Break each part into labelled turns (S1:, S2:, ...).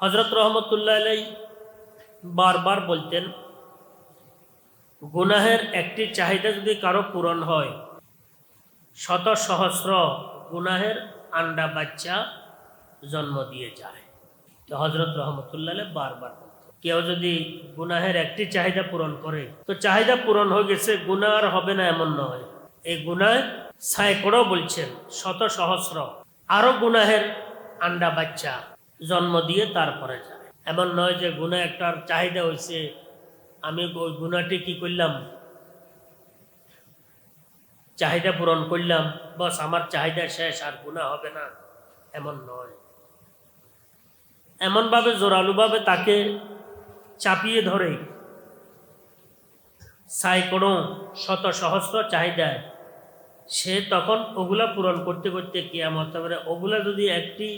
S1: হজরত রহমতুল্লাহ আলাই বারবার বলতেন, গুনাহের একটি চাহিদা যদি কারও পূরণ হয়, শত সহস্র গুনাহের আন্ডা বাচ্চা জন্ম দিয়ে যায়। তো হজরত রহমতুল্লাহ বারবার কেউ যদি গুনাহের একটি চাহিদা পূরণ করে, তো চাহিদা পূরণ হয়ে গেছে, গুনাহ আর হবে না এমন নয়। এই গুনায় সাইকড়ো বলছেন, শত সহস্র, আরও গুনাহের আন্ডা বাচ্চা জন্ম দিয়ে তারপরে যায়। এমন নয় যে গুণা একটার চাহিদা হয়েছে আমি ওই গুণাটি কি করলাম? চাহিদা পূরণ করলাম, বস, আমার চাহিদা শেষ আর গুণা হবে না। এমন নয়। এমনভাবে জোরালুভাবে তাকে চাপিয়ে ধরে সাইকোনো শত সহস্র চাহিদায়, সে তখন ওগুলা পূরণ করতে করতে কিয়ামত ওগুলা যদি একটি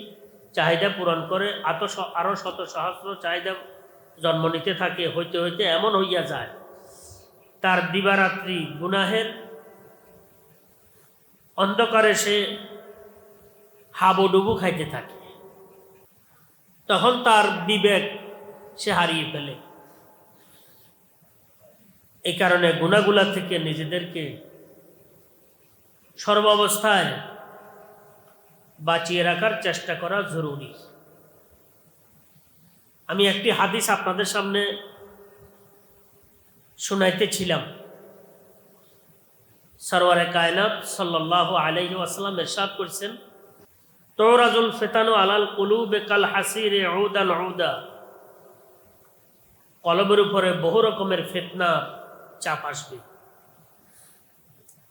S1: চাহিদা পূরণ করে আত আরও শত সহস্র চাহিদা জন্ম নিতে থাকে, হইতে হইতে এমন হইয়া যায়। তার দিবারাত্রি গুনাহের অন্ধকারে সে হাবুডুবু খাইতে থাকে। তখন তার বিবেক সে হারিয়ে ফেলে। এই কারণে গুণাগুলা থেকে নিজেদেরকে সর্বাবস্থায় বাঁচিয়ে রাখার চেষ্টা করা জরুরি। আমি একটি হাদিস আপনাদের সামনে শোনাইতেছিলাম। সরওয়ারে কায়নাত সাল্লাহ আলহি আসালাম এরশাদ করছেন, তোরাজুল ফেতানু আলাল কুলু বেকাল হাসির ঔদান ঔদা কলবের উপরে বহু রকমের ফেতনা চাপ আসবে।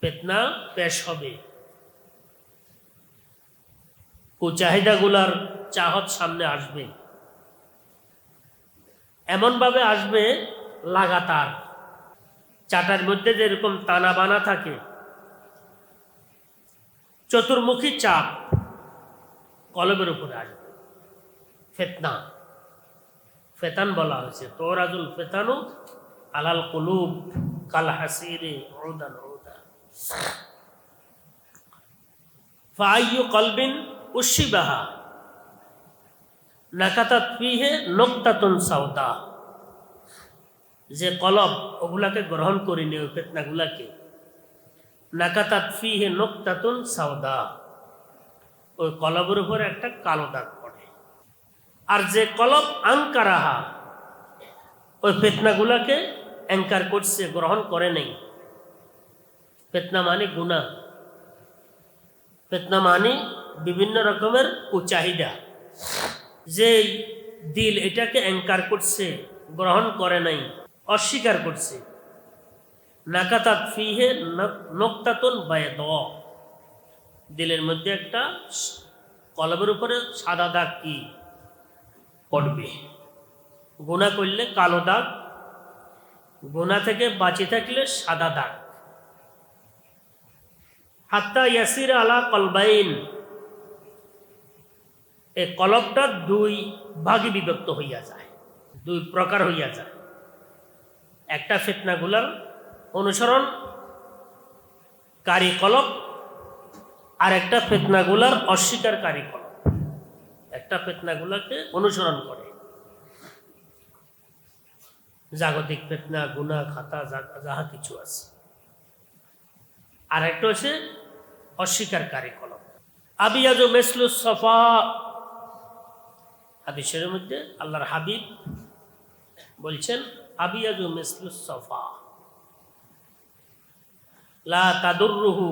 S1: ফেতনা পেশ হবে। কুচাহিদাগুলার চাহত সামনে আসবে। এমনভাবে আসবে লাগাতার। চাটার মধ্যে যেরকম টানা বানা থাকে। চতুর্মুখী চাপ কলমের উপরে আসবে। ফেতনা। ফেতান বলা হয়েছে। তোর তোরাজুল ফেতানু আলাল কুলুব কাল হাসিরে ওদান ওদা ফাইয়ু কলবিন উশিবাহা। নাকাতাত ফিহে নক্তাতুন সাউদা যে কলব ওগুলাকে গ্রহণ করিনি ওই ফেতনাগুলাকে। নাকাতাত ফিহে নক্তাতুন সাউদা ওই কলবের উপরে একটা কালো দাগ পড়ে। আর যে কলব আঙ্কারাহা ওই ফেতনাগুলাকে অ্যাঙ্কার করছে, গ্রহণ করে নেই। ফেতনা মানে গুণা ফেতনা মানে বিভিন্ন রকমের কুচাহিদা যে দিল এটাকে অ্যাঙ্কার করছে, গ্রহণ করে নাই, অস্বীকার করছে। নাকাতাত ফিহে নক্তাতুন বায়দ। দিলের মধ্যে একটা কলমের উপরে সাদা দাগ কি? পড়বে। গোনা করলে কালো দাগ গোনা থেকে বাঁচে থাকলে সাদা দাগ। হাত্তা ইয়াসির আলা কলবাইন। এই কলবটা দুই ভাগে বিভক্ত হইয়া যায়, দুই প্রকার হইয়া যায়। একটা ফেতনাগুলার অনুসরণ, কারি কলব আর একটা ফেতনাগুলার অস্বীকারী কলব একটা ফেতনাগুলাকে অনুসরণ করে। জাগতিক ফেতনা গুনা খাতা যাহা কিছু আছে। আর একটা হচ্ছে অস্বীকারী কলম আবিয়াজ মেসলু সফা হাদিসের মধ্যে আল্লাহর হাবিব বলছেন আবিয়াজু মেসলু সফা। লা তাদুররুহু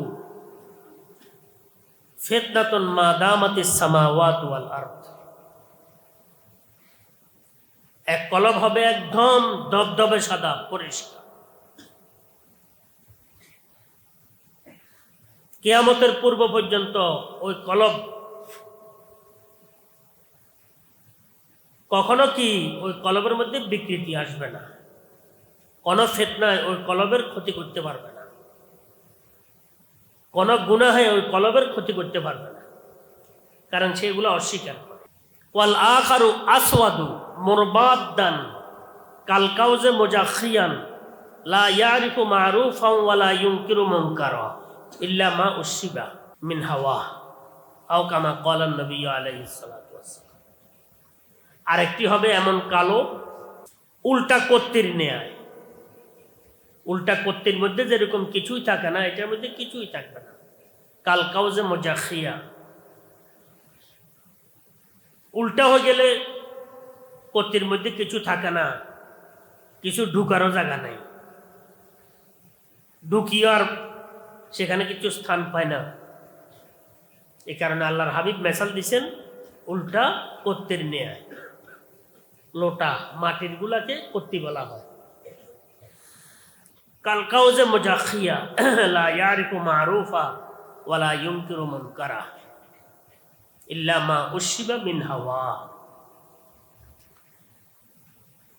S1: ফিতনাতুন মা দামাতিস সামাওয়াত ওয়াল আরদ। এক কলব হবে একদম দবদবে সাদা, পরিষ্কার। কেয়ামতের পূর্ব পর্যন্ত ওই কলব কখনো কি ওই কলবের মধ্যে বিকৃতি আসবে না? কোনো ফেতনায় ওই কলবের ক্ষতি করতে পারবে না। কোনো গুনাহে ওই কলবের ক্ষতি করতে পারবে না। কারণ সেগুলো অস্বীকার করে। ওয়াল আখারু আসওয়াদু মুরবাদ্দান কাল কাউজে মুজাখিয়ান লা ইয়ারিফু মারুফান ওয়ালা ইউনকিরু মুনকারা ইল্লা মা উশিবা মিন হাওয়া আও কামা ক্বালা নবী আলাইহিস আরেকটি হবে এমন কালো, উল্টা কর্তির নেয়। উল্টা কর্তির মধ্যে যেরকম কিছুই থাকে না, এটার মধ্যে কিছুই থাকবে না। কাল কাউজে মজাখিয়া। উল্টা হয়ে গেলে কর্তির মধ্যে কিছু থাকে না, কিছু ঢুকারও জায়গা নেই। ঢুকিয়ে আর সেখানে কিছু স্থান পায় না। এই কারণে আল্লাহর হাবিব মেসাল দিছেন, উল্টা কর্তির নেয়। লোটা মাটির গুলাকে কর্তি বলা হয়। কালকাও যে মজাখিয়া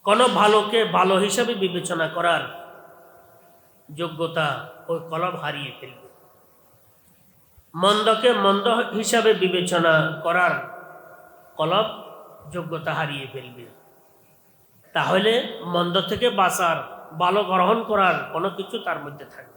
S1: কোন ভালোকে ভালো হিসাবে বিবেচনা করার যোগ্যতা ওই কলম হারিয়ে ফেলবে। মন্দকে মন্দ হিসাবে বিবেচনা করার কলম যোগ্যতা হারিয়ে ফেলবে। তাহলে মন্দ থেকে বাঁচার ভালো গ্রহণ করার কোনো কিছু তার মধ্যে থাকবে